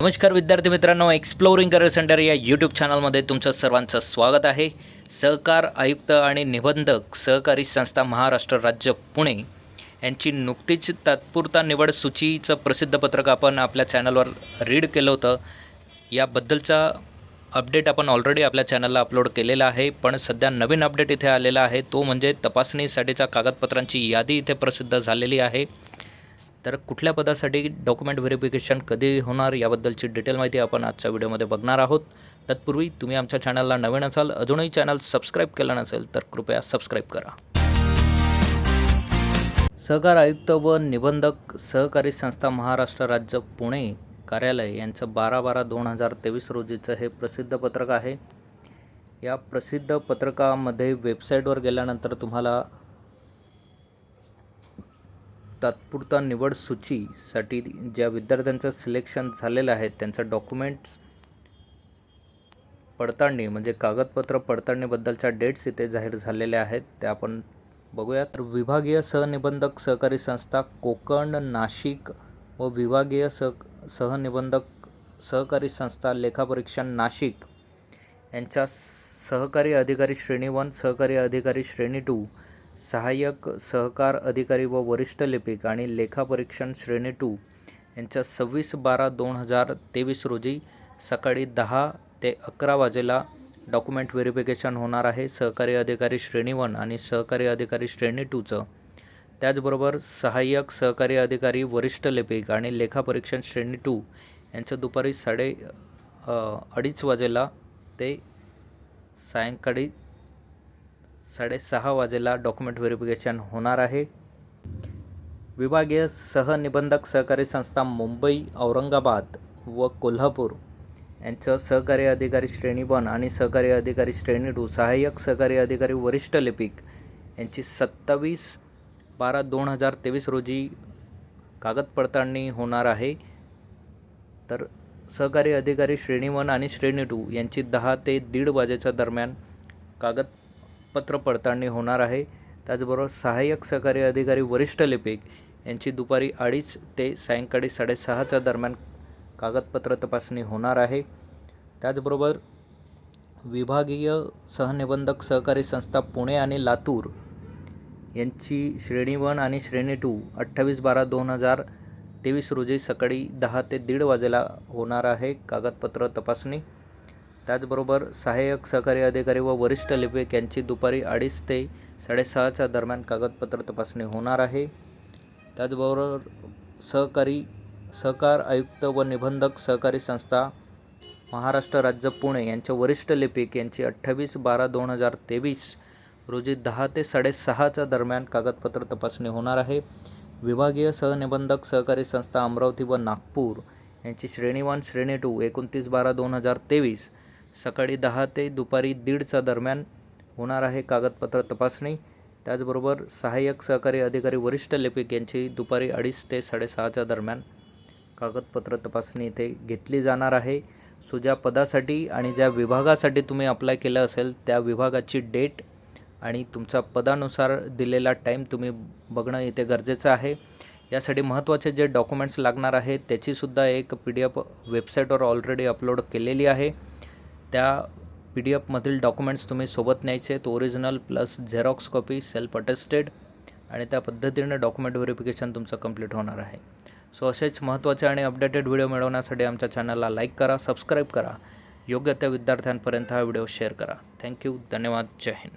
नमस्कार विद्यार्थी मित्रांनो एक्सप्लोरिंग करिअर सेंटर या यूट्यूब चॅनलमध्ये तुमचं सर्वांचं स्वागत आहे. सहकार आयुक्त आणि निबंधक सहकारी संस्था महाराष्ट्र राज्य पुणे यांची नुकतीच तात्पुरता निवड सूचीचं प्रसिद्ध पत्रक आपण आपल्या चॅनलवर रीड केलं होतं. याबद्दलचा अपडेट आपण ऑलरेडी आपल्या चॅनलला अपलोड केलेला आहे. पण सध्या नवीन अपडेट इथे आलेला आहे. तो म्हणजे तपासणीसाठीच्या कागदपत्रांची यादी इथे प्रसिद्ध झालेली आहे. तर कुठल्या पदासाठी डॉक्युमेंट व्हेरिफिकेशन कधी होणार याबद्दलची डिटेल माहिती आपण आजच्या व्हिडिओमध्ये बघणार आहोत. तत्पूर्वी तुम्ही आमच्या चॅनलला नवीन असाल अजूनही चॅनल सबस्क्राईब केलं नसेल तर कृपया सबस्क्राईब करा. सहकार आयुक्त व निबंधक सहकारी संस्था महाराष्ट्र राज्य पुणे कार्यालय यांचं बारा बारा दोन हजार तेवीस रोजीचं हे प्रसिद्ध पत्रक आहे. या प्रसिद्ध पत्रकामध्ये वेबसाईटवर गेल्यानंतर तुम्हाला तात्पुरता निवड सूचीसाठी ज्या विद्यार्थ्यांचं सिलेक्शन झालेलं आहे त्यांचं डॉक्युमेंट्स पडताळणी म्हणजे कागदपत्र पडताळणीबद्दलच्या डेट्स इथे जाहीर झालेल्या आहेत त्या आपण बघूया. तर विभागीय सहनिबंधक सहकारी संस्था कोकण नाशिक व विभागीय सह सहनिबंधक सहकारी संस्था लेखापरीक्षण नाशिक यांच्या सहकारी अधिकारी श्रेणी वन सहकारी अधिकारी श्रेणी टू सहाय्यक सहकार अधिकारी व वरिष्ठ लिपिक आणि लेखापरीक्षण श्रेणी टू यांच्या सव्वीस बारा दोन हजार तेवीस रोजी सकाळी दहा ते अकरा वाजेला डॉक्युमेंट व्हेरिफिकेशन होणार आहे. सहकारी अधिकारी श्रेणी वन आणि सहकारी अधिकारी श्रेणी टूचं त्याचबरोबर सहाय्यक सहकारी अधिकारी वरिष्ठ लिपिक आणि लेखापरीक्षण श्रेणी टू यांचं दुपारी साडे अडीच वाजेला ते सायंकाळी साडेसहा वाजेला डॉक्युमेंट व्हेरिफिकेशन होणार आहे. विभागीय सहनिबंधक सहकारी संस्था मुंबई औरंगाबाद व कोल्हापूर यांचं सहकारी अधिकारी श्रेणी वन आणि सहकारी अधिकारी श्रेणी टू सहाय्यक सहकारी अधिकारी वरिष्ठ लिपिक यांची सत्तावीस बारा दोन हजार तेवीस रोजी कागद पडताळणी होणार आहे. तर सहकारी अधिकारी श्रेणी वन आणि श्रेणी टू यांची दहा ते दीड वाजेच्या दरम्यान कागद कागदपत्र पडताळणी होणार आहे. त्याचबरोबर सहाय्यक सहकारी अधिकारी वरिष्ठ लिपिक यांची दुपारी अडीच ते सायंकाळी साडेसहाच्या दरम्यान कागदपत्र तपासणी होणार आहे. त्याचबरोबर विभागीय सहनिबंधक सहकारी संस्था पुणे आणि लातूर यांची श्रेणी वन आणि श्रेणी टू अठ्ठावीस बारा दोन हजार तेवीस रोजी सकाळी दहा ते दीड वाजेला होणार आहे कागदपत्र तपासणी. त्याचबरोबर सहाय्यक सहकारी अधिकारी व वरिष्ठ लिपिक यांची दुपारी अडीच ते साडेसहाच्या दरम्यान कागदपत्र तपासणी होणार आहे. त्याचबरोबर सहकारी सहकार आयुक्त व निबंधक सहकारी संस्था महाराष्ट्र राज्य पुणे यांचे वरिष्ठ लिपिक यांची अठ्ठावीस बारा दोन हजार तेवीस रोजी दहा ते साडेसहाच्या दरम्यान कागदपत्र तपासणी होणार आहे. विभागीय सहनिबंधक सहकारी संस्था अमरावती व नागपूर यांची श्रेणी वन श्रेणी टू एकोणतीस बारा दोन हजार तेवीस सकाळी दहा ते दुपारी दीडच्या दरम्यान होणार आहे कागदपत्र तपासणी. त्याचबरोबर सहाय्यक सहकारी अधिकारी वरिष्ठ लिपिक यांची दुपारी अडीच ते साडेसहाच्या दरम्यान कागदपत्र तपासणी इथे घेतली जाणार आहे. सो ज्या पदासाठी आणि ज्या विभागासाठी तुम्ही अप्लाय केलं असेल त्या विभागाची डेट आणि तुमच्या पदानुसार दिलेला टाईम तुम्ही बघणं इथे गरजेचं आहे. यासाठी महत्त्वाचे जे डॉक्युमेंट्स लागणार आहेत त्याचीसुद्धा एक पी डी एफ वेबसाईटवर ऑलरेडी अपलोड केलेली आहे. त्या पी डी एफमधील डॉक्युमेंट्स तुम्ही सोबत न्यायचे आहेत. Original plus Xerox copy self attested आणि त्या पद्धतीने डॉक्युमेंट व्हेरिफिकेशन तुमचं कंप्लीट होणार आहे. सो असेच महत्त्वाचे आणि अपडेटेड व्हिडिओ मिळवण्यासाठी आमच्या चॅनलला लाईक करा सबस्क्राईब करा. योग्य त्या विद्यार्थ्यांपर्यंत हा व्हिडिओ शेअर करा. थँक्यू. धन्यवाद. जय हिंद.